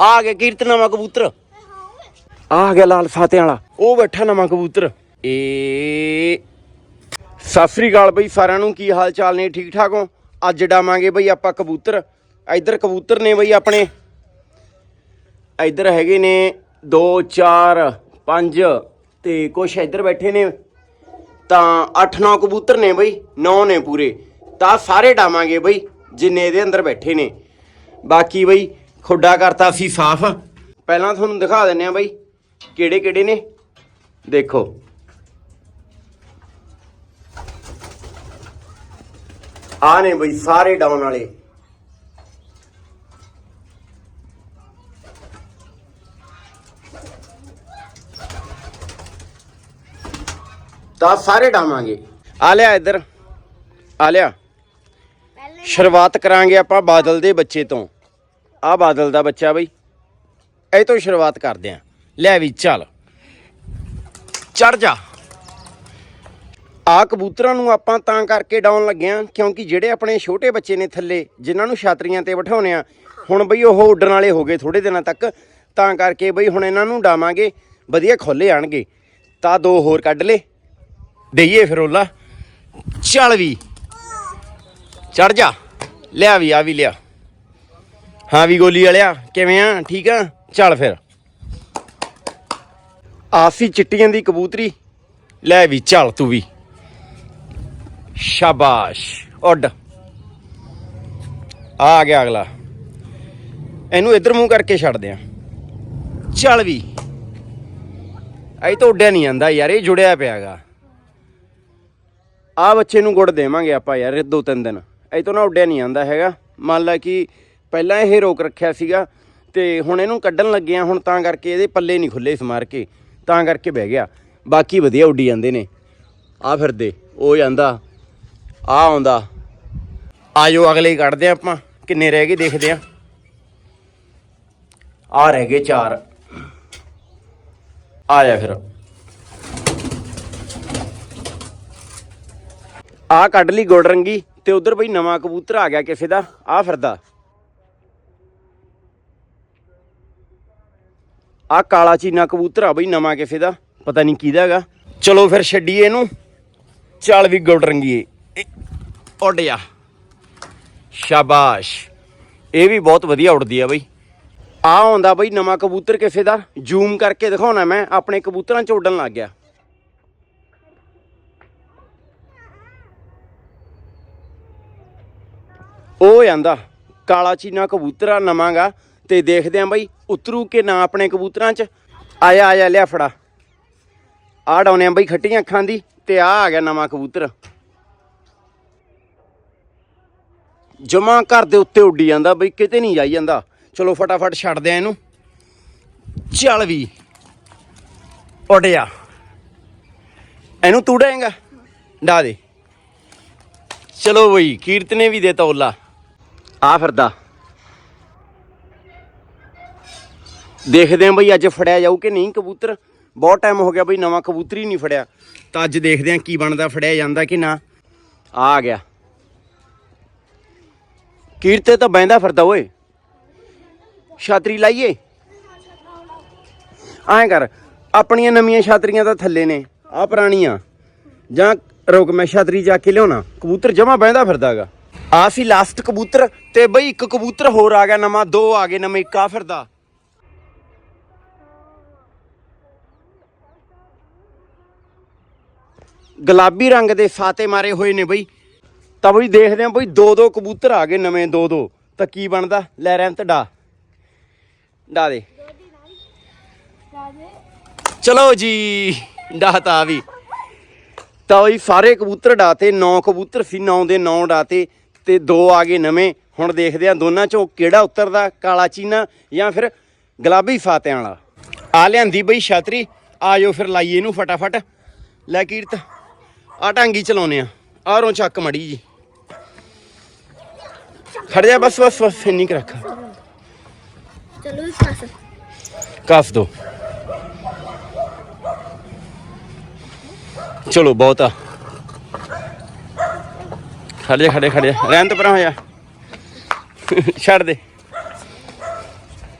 ਆ ਗਿਆ ਕੀਰਤ ਨਵਾਂ ਕਬੂਤਰ। ਆ ਗਿਆ ਲਾਲ ਫਾਤਿਆਂ ਵਾਲਾ, ਉਹ ਬੈਠਾ ਨਵਾਂ ਕਬੂਤਰ। ਏ ਸਤਿ ਸ੍ਰੀ ਅਕਾਲ ਬਈ ਸਾਰਿਆਂ ਨੂੰ, ਕੀ ਹਾਲ ਚਾਲ ਨੇ? ਠੀਕ ਠਾਕ ਹੋ? ਅੱਜ ਡਾਵਾਂਗੇ ਬਈ ਆਪਾਂ ਕਬੂਤਰ। ਇੱਧਰ ਕਬੂਤਰ ਨੇ ਬਈ ਆਪਣੇ। ਇੱਧਰ ਹੈਗੇ ਨੇ 2 4 5 ਤੇ ਕੁਛ ਇੱਧਰ ਬੈਠੇ ਨੇ। ਤਾਂ 8-9 ਕਬੂਤਰ ਨੇ ਬਈ 9 ਨੇ ਪੂਰੇ। ਤਾਂ ਸਾਰੇ ਡਾਵਾਂਗੇ ਬਈ, ਜਿੰਨੇ ਇਹਦੇ ਅੰਦਰ ਬੈਠੇ ਨੇ। ਬਾਕੀ ਬਈ ਖੁੱਡਾ ਕਰਤਾ ਸੀ ਸਾਫ਼ ਪਹਿਲਾਂ ਤੁਹਾਨੂੰ ਦਿਖਾ ਦਿੰਨੇ ਆ ਬਈ ਕਿਹੜੇ ਕਿਹੜੇ ਨੇ। ਦੇਖੋ। ਆ ਨੇ ਬਈ ਸਾਰੇ ਡਾਊਨ ਵਾਲੇ। ਤਾਂ ਸਾਰੇ ਡਾਵਾਂਗੇ। ਆ ਲਿਆ ਇੱਧਰ। ਆ ਲਿਆ। ਸ਼ੁਰੂਆਤ ਕਰਾਂਗੇ ਆਪਾਂ ਬਾਦਲ ਦੇ ਬੱਚੇ ਤੋਂ। ਆ ਬਾਦਲ ਦਾ ਬੱਚਾ ਬਈ। ਇਹ ਤੋਂ ਸ਼ੁਰੂਆਤ ਕਰਦੇ ਆਂ। ਲੈ ਵੀ, ਚੱਲ। ਚੜ ਜਾ। ਆ ਕਬੂਤਰਾਂ ਨੂੰ ਆਪਾਂ ਤਾਂ ਕਰਕੇ ਡਾਉਣ ਲੱਗਿਆ ਕਿਉਂਕਿ ਜਿਹੜੇ ਆਪਣੇ ਛੋਟੇ ਬੱਚੇ ਨੇ ਥੱਲੇ, ਜਿਨ੍ਹਾਂ ਨੂੰ ਛਾਤਰੀਆਂ ਤੇ ਬਿਠਾਉਣੇ ਆ, ਹੁਣ ਬਈ ਉਹ ਉੱਡਣ ਵਾਲੇ ਹੋ ਗਏ ਥੋੜੇ ਦਿਨਾਂ ਤੱਕ, ਤਾਂ ਕਰਕੇ ਬਈ ਹੁਣ ਇਹਨਾਂ ਨੂੰ ਡਾਵਾਂਗੇ, ਵਧੀਆ ਖੋਲੇ ਆਣਗੇ। ਤਾਂ ਦੋ ਹੋਰ ਕੱਢ ਲੇ। ਦਈਏ ਫਿਰ ਉਹਲਾ ਚੱਲ ਵੀ। ਚੜ ਜਾ। ਲਿਆ ਵੀ, ਆ ਵੀ ਲਿਆ। ਹਾਂ ਵੀ ਗੋਲੀ ਵਾਲਿਆ, ਕਿਵੇਂ ਆ? ਠੀਕ ਆ? ਚੱਲ ਫਿਰ। ਆਸੀ ਚਿੱਟੀਆਂ ਦੀ ਕਬੂਤਰੀ। ਲੈ ਵੀ ਚੱਲ ਤੂੰ ਵੀ। ਸ਼ਾਬਾਸ਼। ਉੱਡ। ਆ ਗਿਆ ਅਗਲਾ। ਇਹਨੂੰ ਇਧਰ ਮੂੰਹ ਕਰਕੇ ਛੱਡ ਦਿਆਂ ਚੱਲ ਵੀ। ਐ ਤਾਂ ਉੱਡਿਆ ਨਹੀਂ ਜਾਂਦਾ ਯਾਰ, ਇਹ ਜੁੜਿਆ ਪਿਆਗਾ ਆ ਬੱਚੇ ਨੂੰ ਗੁੜ ਦੇਵਾਂਗੇ ਆਪਾਂ ਯਾਰ ਦੋ ਤਿੰਨ ਦਿਨ। ਇਹ ਤੋਂ ਨਾ ਉੱਡਿਆ ਨਹੀਂ ਆਂਦਾ ਹੈਗਾ। ਮੰਨ ਲਾ ਕਿ ਪਹਿਲਾਂ ਇਹ ਰੋਕ ਰੱਖਿਆ ਸੀਗਾ ਤੇ ਹੁਣ ਇਹਨੂੰ ਕੱਢਣ ਲੱਗੇ ਆ, ਹੁਣ ਤਾਂ ਕਰਕੇ ਇਹਦੇ ਪੱਲੇ ਨਹੀਂ ਖੁੱਲੇ ਸਮਾਰ ਕੇ, ਤਾਂ ਕਰਕੇ ਬਹਿ ਗਿਆ। ਬਾਕੀ ਵਧੀਆ ਉੱਡੀ ਜਾਂਦੇ ਨੇ। ਆ ਫਿਰਦੇ ਉਹ ਜਾਂਦਾ ਆ ਆਉਂਦਾ। ਆਜੋ, ਅਗਲੇ ਕੱਢਦੇ ਆ ਆਪਾਂ, ਕਿੰਨੇ ਰਹਿ ਗਏ ਦੇਖਦੇ ਆ। ਆ ਰਹਿ ਗਏ 4 ਆ ਜਾ ਫਿਰ। ਆ ਕੱਢ ਲਈ ਗੁੜ ਰੰਗੀ ਤੇ ਉਧਰ ਬਈ ਨਵਾਂ ਕਬੂਤਰ ਆ ਗਿਆ ਕਿਸੇ ਦਾ ਆ ਫਿਰਦਾ ਆ ਕਾਲਾ ਚੀਨਾ ਕਬੂਤਰ ਆ ਬਈ, ਨਵਾਂ ਕਿਸੇ ਦਾ, ਪਤਾ ਨਹੀਂ ਕਿਹਦਾ ਹੈਗਾ। ਚਲੋ ਫਿਰ ਛੱਡੀਏ ਇਹਨੂੰ, ਚੱਲ ਵੀ ਗੁੜ ਰੰਗੀਏ। ਇਹ ਉੱਡ ਜਾ। ਸ਼ਾਬਾਸ਼। ਇਹ ਵੀ ਬਹੁਤ ਵਧੀਆ ਉੱਡਦੀ ਆ ਬਈ। ਆ ਆਉਂਦਾ ਬਈ ਨਵਾਂ ਕਬੂਤਰ ਕਿਸੇ ਦਾ, ਜ਼ੂਮ ਕਰਕੇ ਦਿਖਾਉਣਾ ਮੈਂ, ਆਪਣੇ ਕਬੂਤਰਾਂ 'ਚ ਉੱਡਣ ਲੱਗ ਗਿਆ। ਉਹ ਜਾਂਦਾ, ਕਾਲਾ ਚੀਨਾ ਕਬੂਤਰਾ ਨਵਾਂਗਾ, ਤੇ ਦੇਖਦੇ ਆਂ ਬਈ ਉਤਰੂ ਕੇ ਨਾ ਆਪਣੇ ਕਬੂਤਰਾਂ 'ਚ? ਆਇਆ ਆਇਆ, ਲਿਆ ਫੜਾ। ਆ ਡਾਉਨੇ ਆ ਬਈ ਖੱਟੀਆਂ ਅੱਖਾਂ ਦੀ ਤੇ ਆ ਆ ਗਿਆ ਨਵਾਂ ਕਬੂਤਰ। ਜਮਾ ਘਰ ਦੇ ਉੱਤੇ ਉੱਡੀ ਜਾਂਦਾ ਬਈ, ਕਿਤੇ ਨਹੀਂ ਜਾਈ ਜਾਂਦਾ। ਚਲੋ ਫਟਾਫਟ ਛੱਡਦੇ ਆ ਇਹਨੂੰ। ਚੱਲ ਵੀ। ਉੱਡ ਇਹਨੂੰ ਤੂੰ ਡਾਏਂਗਾ? ਡਾ ਦੇ। ਚਲੋ ਬਈ, ਕੀਰਤ ਨੇ ਵੀ ਦੇਤਾ ਓਲਾ ਆ ਫਿਰਦਾ। ਦੇਖਦੇ ਆਂ ਬਈ ਅੱਜ ਫੜਿਆ ਜਾਊ ਕਿ ਨਹੀਂ ਕਬੂਤਰ। ਬਹੁਤ ਟਾਈਮ ਹੋ ਗਿਆ ਬਈ, ਨਵਾਂ ਕਬੂਤਰ ਹੀ ਨਹੀਂ ਫੜਿਆ। ਤਾਂ ਅੱਜ ਦੇਖਦੇ ਆਂ ਕੀ ਬਣਦਾ, ਫੜਿਆ ਜਾਂਦਾ ਕਿ ਨਾ। ਆ ਗਿਆ। ਕੀਰਤੇ ਤਾਂ ਬੈਂਦਾ ਫਿਰਦਾ ਓਏ। ਛਾਤਰੀ ਲਾਈਏ। ਐਂ ਕਰ, ਆਪਣੀਆਂ ਨਵੀਆਂ ਛਾਤਰੀਆਂ ਤਾਂ ਥੱਲੇ ਨੇ ਆ ਪੁਰਾਣੀਆਂ। ਜਾਂ ਰੁਕ, ਮੈਂ ਛਾਤਰੀ ਜਾ ਕੇ ਲਿਆਉਣਾ। ਕਬੂਤਰ ਜਮਾ ਬੈਂਦਾ ਫਿਰਦਾਗਾ। ਆ ਸੀ ਲਾਸਟ ਕਬੂਤਰ ਤੇ ਬਈ ਇੱਕ ਕਬੂਤਰ ਹੋਰ ਆ ਗਿਆ ਨਵਾਂ, ਦੋ ਆ ਗਏ ਨਵੇਂ, ਇੱਕ ਆ ਫਿਰਦਾ। ਗੁਲਾਬੀ ਰੰਗ ਦੇ ਫਾਤੇ ਮਾਰੇ ਹੋਏ ਨੇ ਬਈ। ਤਾਂ ਬਈ ਦੇਖਦੇ ਆਂ ਬਈ ਦੋ ਦੋ ਕਬੂਤਰ ਆ ਗਏ ਨਵੇਂ, ਦੋ ਦੋ। ਤਾਂ ਕੀ ਬਣਦਾ? ਲੈ ਰਹਿਮਤ ਡਾ। ਡਾ ਦੇ। ਚਲੋ ਜੀ ਡਾਤਾ ਆ ਵੀ। ਤਾਂ ਬਈ ਸਾਰੇ ਕਬੂਤਰ ਡਾਤੇ 9 ਕਬੂਤਰ ਸੀ 9 ਦੇ 9 ਡਾਤੇ ਤੇ ਦੋ ਆ ਗਏ ਨਵੇਂ। ਹੁਣ ਦੇਖਦੇ ਆਂ ਦੋਨਾਂ ਚੋਂ ਕਿਹੜਾ ਉਤਰਦਾ, ਕਾਲਾ ਚੀਨਾ ਜਾਂ ਫਿਰ ਗੁਲਾਬੀ ਫਾਤਿਆਂ ਵਾਲਾ। ਆ ਲਿਆਂਦੀ ਬਈ ਛਤਰੀ। ਆਜੋ ਫਿਰ ਲਾਈਏ ਇਹਨੂੰ ਫਟਾਫਟ। ਲੈ ਕੀਰਤ। ਆ ਟਾਂਗੀ ਚਲਾਉਨੇ ਆ। ਆਰੋਂ ਚੱਕ ਮੜੀ ਜੀ। ਖੜ ਜਾ ਬਸ ਬਸ ਬਸ ਇੰਨੀ ਕੁ ਰੱਖ। ਚਲੋ ਇਸ ਪਾਸੇ ਕੱਸ ਦੋ। ਚਲੋ ਬਹੁਤ ਆ। ਖੜ ਜਾ ਖੜੇ ਖੜੇ ਰਹਿਣ ਤੇ ਪਰਾਂ ਹੋ ਜਾ। ਛੱਡ ਦੇ।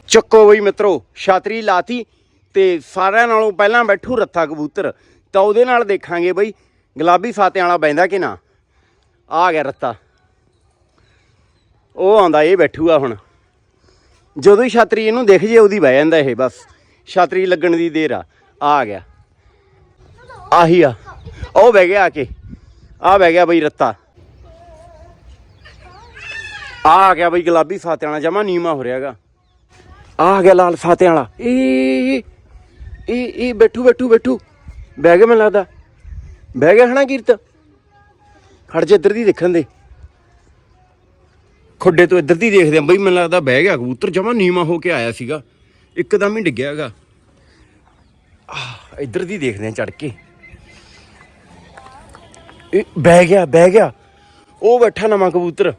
ਚੱਕੋ ਬਈ ਮਿੱਤਰੋ ਛਾਤਰੀ ਲਾਤੀ ਤੇ ਸਾਰਿਆਂ ਨਾਲੋਂ ਪਹਿਲਾਂ ਬੈਠੂ ਰੱਥਾ ਕਬੂਤਰ। ਤਾਂ ਉਹਦੇ ਨਾਲ ਦੇਖਾਂਗੇ ਬਈ ਗੁਲਾਬੀ ਫਾਤਿਆਂ ਵਾਲਾ ਬੈਂਦਾ ਕਿ ਨਾ? ਆ ਗਿਆ ਰੱਤਾ। ਉਹ ਆਉਂਦਾ, ਇਹ ਬੈਠੂਗਾ ਹੁਣ। ਜਦੋਂ ਹੀ ਛਾਤਰੀ ਇਹਨੂੰ ਦੇਖ ਜੇ, ਉਹਦੀ ਬਹਿ ਜਾਂਦਾ ਇਹ, ਬਸ। ਛਾਤਰੀ ਲੱਗਣ ਦੀ ਦੇਰ ਆ। ਆ ਗਿਆ। ਆਹੀ ਆ। ਉਹ ਬਹਿ ਗਿਆ ਆ ਕੇ। ਆ ਬਹਿ ਗਿਆ ਬਈ ਰੱਤਾ। ਆ ਆ ਗਿਆ ਬਈ ਗੁਲਾਬੀ ਫਾਤਿਆਂ ਵਾਲਾ, ਜਮਾ ਨੀਮਾ ਹੋ ਰਿਹਾਗਾ। ਆ ਗਿਆ ਲਾਲ ਫਾਤਿਆਂ ਵਾਲਾ। ਇਹ ਇਹ ਇਹ ਬੈਠੂ ਬੈਠੂ ਬੈਠੂ। ਬਹਿ ਗਿਆ ਮੈਨੂੰ ਲੱਗਦਾ। ਬਹਿ ਗਿਆ ਹਨਾ ਕੀਰਤ? ਖੜ ਜਾ ਇੱਧਰ ਦੀ ਦੇਖਣ ਦੇ। ਖੁੱਡੇ ਤੋਂ ਇੱਧਰ ਦੀ ਦੇਖਦੇ ਆ। ਬਈ ਮੈਨੂੰ ਲੱਗਦਾ ਬਹਿ ਗਿਆ ਕਬੂਤਰ, ਜਮਾ ਨੀਮਾ ਹੋ ਕੇ ਆਇਆ ਸੀਗਾ। ਇੱਕਦਮ ਹੀ ਡਿੱਗਿਆ ਆਹ, ਇੱਧਰ ਦੀ ਦੇਖਦੇ ਆ ਚੜ ਕੇ। ਇਹ ਬਹਿ ਗਿਆ ਬਹਿ ਗਿਆ। ਉਹ ਬੈਠਾ ਨਵਾਂ ਕਬੂਤਰ,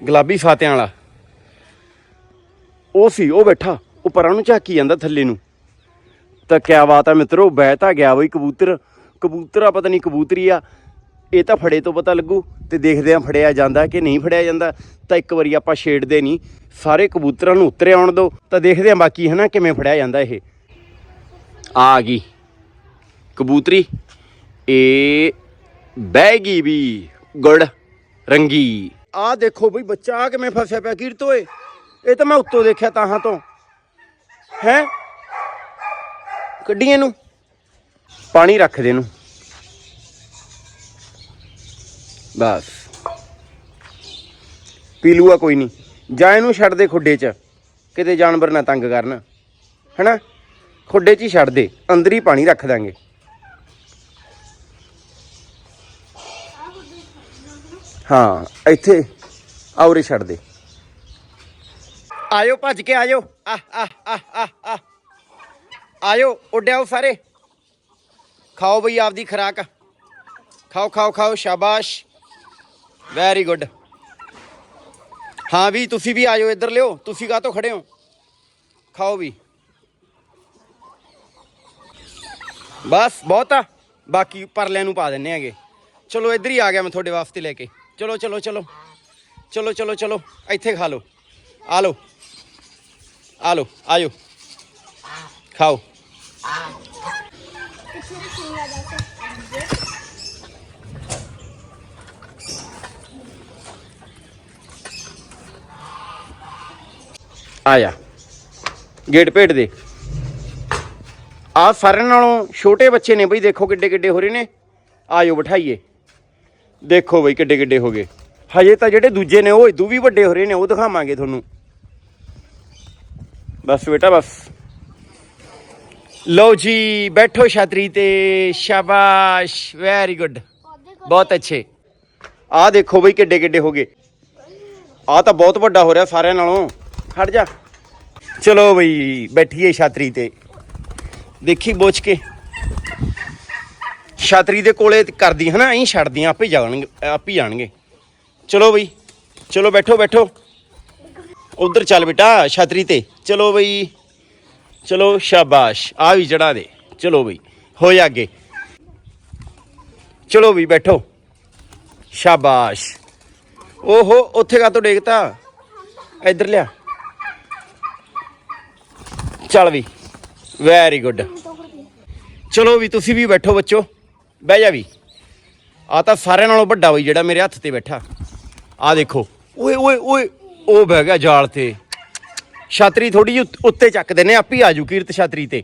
ਗੁਲਾਬੀ ਫਾਤਿਆਂ ਵਾਲਾ। ਉਹ ਸੀ, ਉਹ ਬੈਠਾ। ਉਹ ਪਰਾਂ ਨੂੰ ਝਾਕੀ ਜਾਂਦਾ ਥੱਲੇ ਨੂੰ। ਤਾਂ ਕਿਆ ਬਾਤ ਆ ਮਿੱਤਰੋ, ਬਹਿ ਤਾਂ ਗਿਆ ਬਈ ਕਬੂਤਰ। ਕਬੂਤਰ ਆ, ਪਤਾ ਨਹੀਂ ਕਬੂਤਰੀ ਆ। ਇਹ ਤਾਂ ਫੜੇ ਤੋਂ ਪਤਾ ਲੱਗੂ ਤੇ ਦੇਖਦੇ ਆ ਫੜਿਆ ਜਾਂਦਾ ਕਿ ਨਹੀਂ ਫੜਿਆ ਜਾਂਦਾ। ਤਾਂ ਇੱਕ ਵਾਰੀ ਆਪਾਂ ਛੇੜਦੇ ਨਹੀਂ। ਸਾਰੇ ਕਬੂਤਰਾਂ ਨੂੰ ਉੱਤਰੇ ਆਉਣ ਦਿਓ ਤਾਂ ਦੇਖਦੇ ਆ ਬਾਕੀ ਹਨਾ ਕਿਵੇਂ ਫੜਿਆ ਜਾਂਦਾ ਇਹ। ਆ ਗਈ ਕਬੂਤਰੀ। ਇਹ ਬਹਿ ਗਈ ਵੀ ਗੁੜ ਰੰਗੀ। ਆ ਦੇਖੋ ਬਈ ਬੱਚਾ ਆਹ ਕਿਵੇਂ ਫਸਿਆ ਪਿਆ ਕੀਰਤ ਓਏ। ਇਹ ਤਾਂ ਮੈਂ ਉੱਤੋਂ ਦੇਖਿਆ ਤਾਹਾਂ ਤੋਂ। ਹੈ? ਕੱਢੀ ਨੂੰ ਪਾਣੀ ਰੱਖ ਦੇ ਇਹਨੂੰ। ਬਸ। ਪੀ ਲੂਆ ਕੋਈ ਨਹੀਂ। ਜਾਂ ਇਹਨੂੰ ਛੱਡ ਦੇ ਖੁੱਡੇ 'ਚ। ਕਿਤੇ ਜਾਨਵਰ ਨਾ ਤੰਗ ਕਰਨ। ਹੈਨਾ? ਖੁੱਡੇ 'ਚ ਹੀ ਛੱਡ ਦੇ। ਅੰਦਰ ਹੀ ਪਾਣੀ ਰੱਖ ਦਾਂਗੇ। ਹਾਂ, ਇੱਥੇ ਆਉਰੇ ਛੱਡ ਦੇ। ਆਇਓ, ਭੱਜ ਕੇ ਆਇਓ। ਆ ਆ ਆ ਆ ਆ ਆਇਓ ਉੱਡਿਆਓ ਸਾਰੇ। ਖਾਓ ਬਈ ਆਪਦੀ ਖਰਾਕ। ਖਾਓ ਖਾਓ ਖਾਓ, ਸ਼ਾਬਾਸ਼। ਵੈਰੀ ਗੁੱਡ ਹਾਂ ਵੀ, ਤੁਸੀਂ ਵੀ ਆ ਜਾਓ, ਇੱਧਰ ਲਿਓ। ਤੁਸੀਂ ਕਾਹ ਤੋਂ ਖੜੇ ਹੋ? ਖਾਓ ਵੀ। ਬਸ, ਬਹੁਤ ਆ। ਬਾਕੀ ਪਰਲਿਆਂ ਨੂੰ ਪਾ ਦਿੰਨੇ ਹੈਗੇ। ਚਲੋ, ਇੱਧਰ ਹੀ ਆ ਗਿਆ ਮੈਂ ਤੁਹਾਡੇ ਵਾਸਤੇ ਲੈ ਕੇ। ਚਲੋ ਚਲੋ ਚਲੋ। ਚਲੋ ਚਲੋ ਚਲੋ। ਇੱਥੇ ਖਾ ਲਓ। ਆ ਲਓ। ਆ ਲਓ। ਆਇਓ ਖਾਓ। ਪਿੱਛੇ ਰੱਖੂੰਗਾ ਦੱਸ ਆਇਆ ਗੇਟ ਭੇਟ ਦੇ। ਆ ਸਾਰਿਆਂ ਨਾਲੋਂ ਛੋਟੇ ਬੱਚੇ ਨੇ ਬਈ, ਦੇਖੋ ਕਿੱਡੇ ਕਿੱਡੇ ਹੋ ਰਹੇ ਨੇ। ਆਇਓ ਬਿਠਾਈਏ। ਦੇਖੋ ਬਈ ਕਿੱਡੇ ਕਿੱਡੇ ਹੋ ਗਏ। ਹਜੇ ਤਾਂ ਜਿਹੜੇ ਦੂਜੇ ਨੇ, ਉਹ ਇਦੂ ਵੀ ਵੱਡੇ ਹੋ ਰਹੇ ਨੇ, ਉਹ ਦਿਖਾਵਾਂਗੇ ਤੁਹਾਨੂੰ। ਬਸ ਬੇਟਾ, ਬਸ। ਲਓ ਜੀ, ਬੈਠੋ ਛਾਤਰੀ ਤੇ। ਸ਼ਾਬਾਸ਼ ਵੈਰੀ ਗੁੱਡ ਬਹੁਤ ਅੱਛੇ। ਆਹ ਦੇਖੋ ਬਈ ਕਿੱਡੇ ਕਿੱਡੇ ਹੋ ਗਏ। ਆਹ ਤਾਂ ਬਹੁਤ ਵੱਡਾ ਹੋ ਰਿਹਾ ਸਾਰਿਆਂ ਨਾਲੋਂ। ਖੜ ਜਾ। ਚਲੋ ਬਈ, ਬੈਠੀਏ ਛਾਤਰੀ ਤੇ। ਦੇਖੀ ਬੋਝ ਕੇ। ਛਾਤਰੀ ਦੇ ਕੋਲੇ ਕਰਦੀ ਹਨਾ, ਐਂ ਛੱਡਦੀਆਂ, ਆਪੇ ਜਾਣਗੇ, ਆਪੇ ਹੀ ਜਾਣਗੇ ਚਲੋ ਬਈ, ਚਲੋ ਬੈਠੋ ਬੈਠੋ। ਉਧਰ ਚੱਲ ਬੇਟਾ, ਛਾਤਰੀ ਤੇ। ਚਲੋ ਬਈ। ਚਲੋ ਸ਼ਾਬਾਸ਼, ਆ ਵੀ ਚੜਾ ਦੇ। ਚਲੋ ਬਈ, ਹੋ ਜਾ ਅੱਗੇ। ਚਲੋ ਵੀ ਬੈਠੋ। ਸ਼ਾਬਾਸ਼। ਓਹੋ, ਉੱਥੇ ਕਾ ਤੋਂ ਡੇਗਤਾ? ਇੱਧਰ ਲਿਆ। ਚੱਲ ਵੀ ਵੈਰੀ ਗੁੱਡ ਚਲੋ ਵੀ ਤੁਸੀਂ ਵੀ ਬੈਠੋ ਬੱਚੋ। ਬਹਿ ਜਾ ਵੀ ਆ ਤਾਂ ਸਾਰਿਆਂ ਨਾਲੋਂ ਵੱਡਾ ਬਈ ਜਿਹੜਾ ਮੇਰੇ ਹੱਥ ਤੇ ਬੈਠਾ। ਆ ਦੇਖੋ। ਓਏ ਓਏ ਓਏ। ਉਹ ਬਹਿ ਗਿਆ ਜਾਲ ਤੇ। ਛਾਤਰੀ ਥੋੜੀ ਜਿਹੀ ਉੱਤ- ਉੱਤੇ ਚੱਕਦੇ ਨੇ, ਆਪੀ ਆਜੂ ਕੀਰਤ ਛਾਤਰੀ ਤੇ।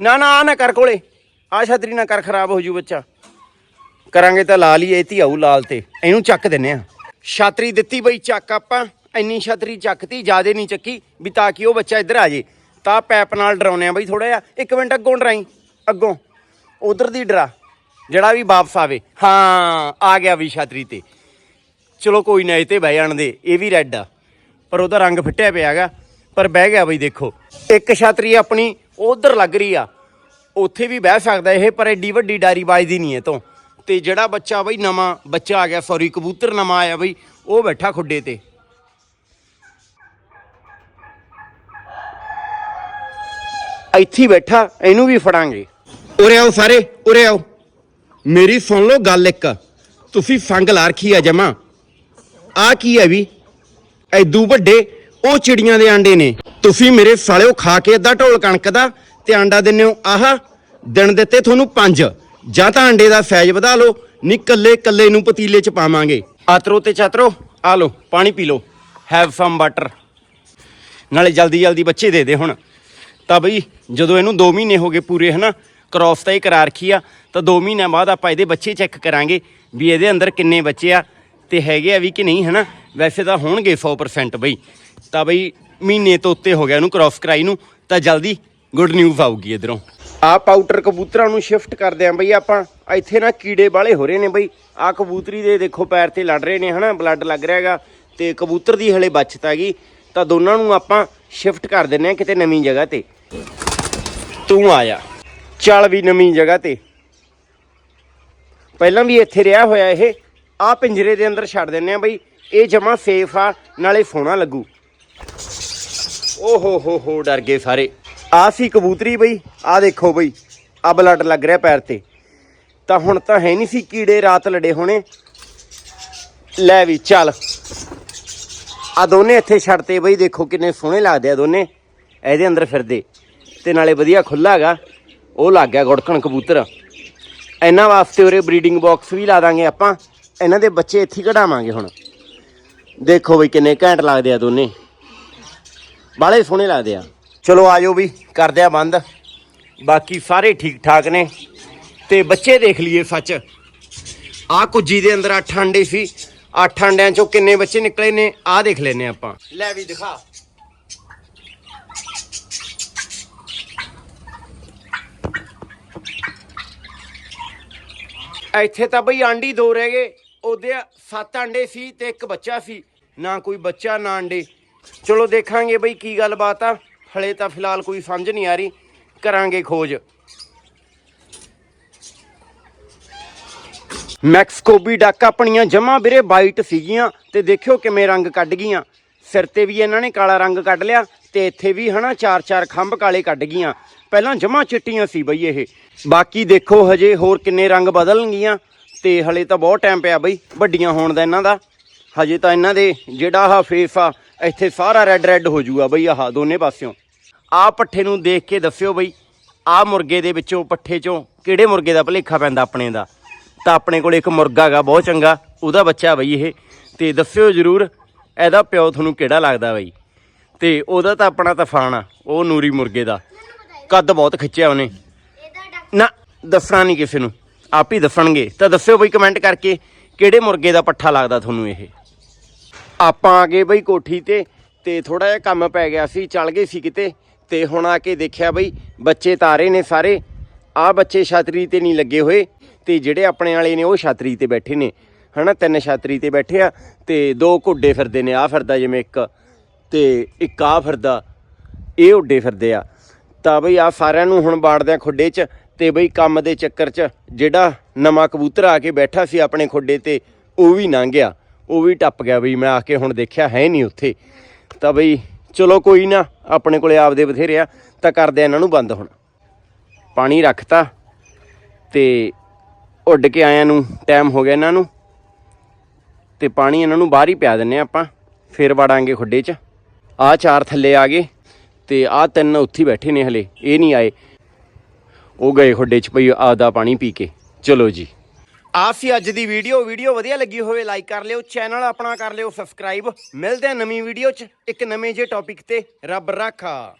ਨਾ ਨਾ, ਆ ਨਾ ਕਰ ਕੋਲੇ। ਆ ਛਾਤਰੀ ਨਾ ਕਰ, ਖਰਾਬ ਹੋ ਜੂ ਬੱਚਾ। ਕਰਾਂਗੇ ਤਾਂ ਲਾਲ ਹੀ ਇਹ ਧੀ ਆਊ ਲਾਲ ਤੇ। ਇਹਨੂੰ ਚੱਕ ਦਿੰਨੇ ਆ। ਛਾਤਰੀ ਦਿੱਤੀ ਬਈ, ਚੱਕ ਆਪਾਂ। ਇੰਨੀ ਛਾਤਰੀ ਚੱਕਤੀ, ਜਿਆਦੇ ਨਹੀਂ ਚੱਕੀ, ਵੀ ਤਾਂ ਕਿ ਉਹ ਬੱਚਾ ਇੱਧਰ ਆ ਜੇ। ਤਾਂ ਪੈਪ ਨਾਲ ਡਰਾਉਨੇ ਆ ਬਈ ਥੋੜਾ ਜਿਹਾ। ਇੱਕ ਮਿੰਟ ਅੱਗੋਂ ਡਰਾਈ, ਅੱਗੋਂ। ਉਧਰ ਦੀ ਡਰਾ, ਜਿਹੜਾ ਵੀ ਵਾਪਸ ਆਵੇ। ਹਾਂ, ਆ ਗਿਆ ਵੀ ਛਾਤਰੀ ਤੇ। ਚਲੋ ਕੋਈ ਨਾ, ਇਹ ਤੇ ਬਹਿ ਜਾਣ ਦੇ, ਇਹ ਵੀ ਰੈੱਡ ਆ। ਪਰ ਉਹਦਾ ਰੰਗ ਫਿੱਟਿਆ ਪਿਆ ਪਿਆਗਾ ਪਰ ਬਹਿ ਗਿਆ ਬਈ ਦੇਖੋ। ਇੱਕ ਛਾਤਰੀ ਆਪਣੀ ਉਧਰ ਲੱਗ ਰਹੀ ਆ। ਉੱਥੇ ਵੀ ਬਹਿ ਸਕਦਾ ਇਹ, ਪਰ ਐਡੀ ਵੱਡੀ ਡਾਰੀ ਵੱਜਦੀ ਨਹੀਂ ਇਹ ਤੋਂ। ਤੇ ਜਿਹੜਾ ਬੱਚਾ ਬਈ ਨਵਾਂ ਬੱਚਾ ਆ ਗਿਆ ਸੌਰੀ ਕਬੂਤਰ ਨਵਾਂ ਆਇਆ ਬਈ, ਉਹ ਬੈਠਾ ਖੁੱਡੇ ਤੇ। ਇੱਥੇ ਬੈਠਾ, ਇਹਨੂੰ ਵੀ ਫੜਾਂਗੇ। ਉਰੇ ਆਓ ਸਾਰੇ, ਉਰੇ ਆਓ। ਮੇਰੀ ਸੁਣ ਲਓ ਗੱਲ ਇੱਕ। ਤੁਸੀਂ ਸੰਗ ਲਾ ਰੱਖੀ ਆ ਜਮਾ। ਆ ਕੀ ਹੈ ਵੀ? ਐਦੂ ਵੱਡੇ ਉਹ ਚਿੜੀਆਂ ਦੇ ਆਂਡੇ ਨੇ। ਤੁਸੀਂ ਮੇਰੇ ਸਾਲਿਓ ਖਾ ਕੇ ਅੱਧਾ ਢੋਲ ਕਣਕ ਦਾ ਤੇ ਆਂਡਾ ਦਿੰਦੇ ਹੋ। ਆਹ, ਦਿਨ ਦਿੱਤੇ ਤੁਹਾਨੂੰ ਪੰਜ। ਜਾਂ ਤਾਂ ਆਂਡੇ ਦਾ ਸਾਈਜ਼ ਵਧਾ ਲਓ, ਨਹੀਂ ਕੱਲੇ ਕੱਲੇ ਨੂੰ ਪਤੀਲੇ ਚ ਪਾਵਾਂਗੇ। ਆਤਰੋ ਤੇ ਚਾਤਰੋ, ਆ ਲਓ, ਪਾਣੀ ਪੀ ਲਓ। ਹੈਵ ਸਮ ਵਾਟਰ ਨਾਲੇ ਜਲਦੀ ਜਲਦੀ ਬੱਚੇ ਦੇ ਦੇ ਹੁਣ। ਤਾਂ ਬਈ, ਜਦੋਂ ਇਹਨੂੰ 2 ਮਹੀਨੇ ਹੋ ਗਏ ਪੂਰੇ, ਹਨਾ ਕ੍ਰਾਸ ਤਾਂ ਇਹ ਕਰਾ ਰੱਖੀ ਆ, ਤਾਂ 2 ਮਹੀਨਿਆਂ ਬਾਅਦ ਆਪਾਂ ਇਹਦੇ ਬੱਚੇ ਚੈੱਕ ਕਰਾਂਗੇ ਵੀ ਇਹਦੇ ਅੰਦਰ ਕਿੰਨੇ ਬੱਚੇ ਆ ਤੇ ਹੈਗੇ ਆ ਵੀ ਕਿ ਨਹੀਂ, ਹਨਾ। ਵੈਸੇ ਤਾਂ ਹੋਣਗੇ 100% ਬਈ। ਤਾਂ ਬਈ ਮਹੀਨੇ ਤੋਂ ਉੱਤੇ ਹੋ ਗਿਆ ਇਹਨੂੰ ਕ੍ਰਾਸ ਕਰਾਈ ਨੂੰ, ਤਾਂ ਜਲਦੀ ਗੁੱਡ ਨਿਊਜ਼ ਆਊਗੀ ਇਧਰੋਂ। ਆ ਪਾਊਡਰ ਕਬੂਤਰਾਂ ਨੂੰ ਸ਼ਿਫਟ ਕਰਦੇ ਆਂ ਬਈ ਆਪਾਂ, ਇੱਥੇ ਨਾ ਕੀੜੇ ਵਾਲੇ ਹੋ ਰਹੇ ਨੇ ਬਈ। ਆ ਕਬੂਤਰੀ ਦੇ ਦੇਖੋ ਪੈਰ ਤੇ ਲੜ ਰਹੇ ਨੇ ਹਨਾ ਬਲੱਡ ਲੱਗ ਰਿਹਾ ਹੈਗਾ, ਤੇ ਕਬੂਤਰ ਦੀ ਹਲੇ ਬਚਤ ਹੈਗੀ, ਤਾਂ ਦੋਨਾਂ ਨੂੰ ਆਪਾਂ ਸ਼ਿਫਟ ਕਰ ਦਿੰਨੇ ਆ ਕਿਤੇ ਨਵੀਂ ਜਗ੍ਹਾ ਤੇ। ਤੂੰ ਆਇਆ ਚੱਲ ਵੀ ਨਵੀਂ ਜਗ੍ਹਾ ਤੇ। ਪਹਿਲਾਂ ਵੀ ਇੱਥੇ ਰਿਹਾ ਹੋਇਆ ਇਹ ਆ ਪਿੰਜਰੇ ਦੇ ਅੰਦਰ ਛੱਡ ਦਿੰਨੇ ਆ ਬਈ, ਇਹ ਜਮਾ ਸੇਫ ਆ, ਨਾਲੇ ਸੋਹਣਾ ਲੱਗੂ। ਓ ਹੋ ਹੋ ਹੋ ਡਰ ਗਏ ਸਾਰੇ। ਆ ਸੀ ਕਬੂਤਰੀ ਬਈ, ਆ ਦੇਖੋ ਬਈ, ਆ ਬਲੱਡ ਲੱਗ ਰਿਹਾ ਪੈਰ ਤੇ। ਤਾਂ ਹੁਣ ਤਾਂ ਹੈ ਨਹੀਂ ਸੀ ਕੀੜੇ ਰਾਤ ਲੜੇ ਹੋਣੇ। ਲੈ ਵੀ ਚੱਲ। ਆ ਦੋਨੇ ਇੱਥੇ ਛੱਡਤੇ ਬਈ, ਦੇਖੋ ਕਿੰਨੇ ਸੋਹਣੇ ਲੱਗਦੇ ਆ ਦੋਨੇ। ਇਹਦੇ ਅੰਦਰ ਫਿਰਦੇ। ਤੇ ਨਾਲੇ ਵਧੀਆ ਖੁੱਲਾ ਹੈਗਾ। ਉਹ ਲੱਗ ਗਿਆ ਗੁੜਕਣ ਕਬੂਤਰ। ਇਹਨਾਂ ਵਾਸਤੇ ਉਰੇ ਬਰੀਡਿੰਗ ਬਾਕਸ ਵੀ ਲਾ ਦਾਂਗੇ ਆਪਾਂ। ਇਹਨਾਂ ਦੇ ਬੱਚੇ ਇੱਥੇ ਹੀ ਕਢਾਵਾਂਗੇ ਹੁਣ। ਦੇਖੋ ਬਈ ਕਿੰਨੇ ਘੈਂਟ ਲੱਗਦੇ ਆ ਦੋਨੇ। ਬਾਲੇ ਸੋਹਣੇ ਲੱਗਦੇ ਆ। ਚਲੋ ਆਜੋ ਵੀ, ਕਰਦੇ ਆ ਬੰਦ। ਬਾਕੀ ਸਾਰੇ ਠੀਕ ਠਾਕ ਨੇ। ਤੇ ਬੱਚੇ ਦੇਖ ਲਈਏ ਸੱਚ। ਆ ਕੁੱਜੀ ਦੇ ਅੰਦਰ ਅੱਠ ਆਂਡੇ ਸੀ। ਅੱਠ ਆਂਡਿਆਂ ਚੋਂ ਕਿੰਨੇ ਬੱਚੇ ਨਿਕਲੇ ਨੇ ਆ ਦੇਖ ਲੈਨੇ ਆਪਾਂ। ਲੈ ਵੀ ਦਿਖਾ। ਇੱਥੇ ਤਾਂ ਬਈ ਆਂਡੀ ਦੋ ਰਹਿ ਗਏ। ਉਹਦੇ ਸੱਤ ਆਂਡੇ ਸੀ ਤੇ ਇੱਕ ਬੱਚਾ ਸੀ। ਨਾ ਕੋਈ ਬੱਚਾ, ਨਾ ਆਂਡੇ। ਚਲੋ ਦੇਖਾਂਗੇ ਬਈ ਕੀ ਗੱਲਬਾਤ ਆ। ਹਲੇ ਤਾਂ ਫਿਲਹਾਲ ਕੋਈ ਸਮਝ ਨਹੀਂ ਆ ਰਹੀ। ਕਰਾਂਗੇ ਖੋਜ। ਮੈਕਸਕੋਬੀ ਡੱਕ ਆਪਣੀਆਂ ਜਮਾ ਵੀਰੇ ਵਾਈਟ ਸੀਗੀਆਂ ਤੇ ਦੇਖਿਓ ਕਿਵੇਂ ਰੰਗ ਕੱਢ ਗਈਆਂ। ਸਿਰ ਤੇ ਵੀ ਇਹਨਾਂ ਨੇ ਕਾਲਾ ਰੰਗ ਕੱਢ ਲਿਆ ਤੇ ਇੱਥੇ ਵੀ ਹਨਾ ਚਾਰ ਚਾਰ ਖੰਭ ਕਾਲੇ ਕੱਢ ਗਈਆਂ। ਪਹਿਲਾਂ ਜਮਾ ਚਿੱਟੀਆਂ ਸੀ ਬਈ ਇਹ। ਬਾਕੀ ਦੇਖੋ ਹਜੇ ਹੋਰ ਕਿੰਨੇ ਰੰਗ ਬਦਲਣਗੀਆਂ ਤੇ ਹਲੇ ਤਾਂ ਬਹੁਤ ਟਾਈਮ ਪਿਆ ਬਈ ਵੱਡੀਆਂ ਹੋਣ ਦਾ ਇਹਨਾਂ ਦਾ। ਹਜੇ ਤਾਂ ਇਹਨਾਂ ਦੇ ਜਿਹੜਾ ਆਹ ਫੇਸ ਆ ਇੱਥੇ ਸਾਰਾ ਰੈੱਡ ਰੈੱਡ ਹੋ ਜੂਗਾ ਬਈ, ਆਹ ਦੋਨੇ ਪਾਸਿਓਂ। ਆਹ ਪੱਠੇ ਨੂੰ ਦੇਖ ਕੇ ਦੱਸਿਓ ਬਈ, ਆਹ ਮੁਰਗੇ ਦੇ ਵਿੱਚੋਂ, ਪੱਠੇ ਚੋਂ ਕਿਹੜੇ ਮੁਰਗੇ ਦਾ ਭਲੇਖਾ ਪੈਂਦਾ ਆਪਣੇ ਦਾ? ਤਾਂ ਆਪਣੇ ਕੋਲ ਇੱਕ ਮੁਰਗਾ ਗਾ ਬਹੁਤ ਚੰਗਾ, ਉਹਦਾ ਬੱਚਾ ਬਈ ਇਹ। ਤੇ ਦੱਸਿਓ ਜਰੂਰ, ਇਹਦਾ ਪਿਓ ਤੁਹਾਨੂੰ ਕਿਹੜਾ ਲੱਗਦਾ ਬਈ? ਤੇ ਉਹਦਾ ਤਾਂ ਆਪਣਾ ਤੂਫਾਨ ਆ, ਉਹ ਨੂਰੀ ਮੁਰਗੇ ਦਾ। ਕੱਦ ਬਹੁਤ ਖਿੱਚਿਆ ਉਹਨੇ। ਨਾ, ਦੱਸਣਾ ਨਹੀਂ ਕਿਸੇ ਨੂੰ। ਆਪ ਹੀ ਦੱਸਣਗੇ। ਤਾਂ ਦੱਸਿਓ ਬਈ ਕਮੈਂਟ ਕਰਕੇ, ਕਿਹੜੇ ਮੁਰਗੇ ਦਾ ਪੱਠਾ ਲੱਗਦਾ ਤੁਹਾਨੂੰ ਇਹ? ਆਪਾਂ ਆ ਗਏ ਬਈ ਕੋਠੀ ਤੇ ਤੇ ਥੋੜਾ ਜਿਹਾ ਕੰਮ ਪੈ ਗਿਆ ਸੀ, ਚੱਲ ਗਏ ਸੀ ਕਿਤੇ, ਤੇ ਹੁਣ ਆ ਕੇ ਦੇਖਿਆ ਬਈ ਬੱਚੇ ਤਾਰੇ ਨੇ ਸਾਰੇ ਆ ਬੱਚੇ ਛਾਤਰੀ ਤੇ ਨਹੀਂ ਲੱਗੇ ਹੋਏ, ਤੇ ਜਿਹੜੇ ਆਪਣੇ ਵਾਲੇ ਨੇ ਉਹ ਛਾਤਰੀ ਤੇ ਬੈਠੇ ਨੇ, ਹਨਾ, ਤਿੰਨ ਛਾਤਰੀ ਤੇ ਬੈਠੇ ਆ, ਤੇ ਦੋ ਘੁੱਡੇ ਫਿਰਦੇ ਨੇ ਆ ਫਿਰਦਾ ਜਿਵੇਂ ਇੱਕ, ਤੇ ਇੱਕ ਆ ਫਿਰਦਾ, ਇਹ ਉੱਡੇ ਫਿਰਦੇ ਆ, ਤਾਂ ਬਈ ਆ ਸਾਰਿਆਂ ਨੂੰ ਹੁਣ ਬਾੜਦੇ ਆ ਖੁੱਡੇ 'ਚ, ਤੇ ਬਈ ਕੰਮ ਦੇ ਚੱਕਰ 'ਚ, ਜਿਹੜਾ ਨਵਾਂ ਕਬੂਤਰ ਆ ਕੇ ਬੈਠਾ ਸੀ ਆਪਣੇ ਖੁੱਡੇ ਤੇ, ਉਹ ਵੀ ਲੰਘ ਗਿਆ। ਉਹ ਵੀ ਟੱਪ ਗਿਆ ਬਈ, ਮੈਂ ਆ ਕੇ ਹੁਣ ਦੇਖਿਆ ਹੈ ਨਹੀਂ ਉੱਥੇ। ਤਾਂ ਬਈ, ਚਲੋ ਕੋਈ ਨਾ, ਆਪਣੇ ਕੋਲੇ ਆਪਦੇ ਬਥੇਰੇ ਆ, ਤਾਂ ਕਰਦੇ ਇਹਨਾਂ ਨੂੰ ਬੰਦ ਹੁਣ। ਪਾਣੀ ਰੱਖਤਾ ਤੇ ਉੱਡ ਕੇ ਆਇਆਂ ਨੂੰ ਟਾਈਮ ਹੋ ਗਿਆ ਇਹਨਾਂ ਨੂੰ। ਤੇ ਪਾਣੀ ਇਹਨਾਂ ਨੂੰ ਬਾਹਰ ਹੀ ਪਿਆ ਦਿੰਨੇ ਆ ਆਪਾਂ, ਫੇਰ ਵੜਾਂਗੇ ਖੁੱਡੇ 'ਚ। ਆ ਚਾਰ ਥੱਲੇ ਆ ਗਏ ਤੇ ਆ ਤਿੰਨ ਉੱਥੇ ਬੈਠੇ ਨੇ ਹਲੇ, ਇਹ ਨਹੀਂ ਆਏ। ਉਹ ਗਏ ਖੁੱਡੇ 'ਚ ਭਈ ਆਦਾ ਪਾਣੀ ਪੀ ਕੇ। ਚਲੋ ਜੀ। ਆ ਸੀ ਅੱਜ ਦੀ ਵੀਡੀਓ। ਵੀਡੀਓ ਵਧੀਆ ਲੱਗੀ ਹੋਵੇ ਲਾਈਕ ਕਰ ਲਿਓ ਚੈਨਲ ਆਪਣਾ ਕਰ ਲਿਓ ਸਬਸਕ੍ਰਾਈਬ ਮਿਲਦੇ ਆ ਨਵੀਂ ਵੀਡੀਓ 'ਚ ਇੱਕ ਨਵੇਂ ਜੇ ਟੌਪਿਕ ਤੇ। ਰੱਬ ਰਾਖਾ।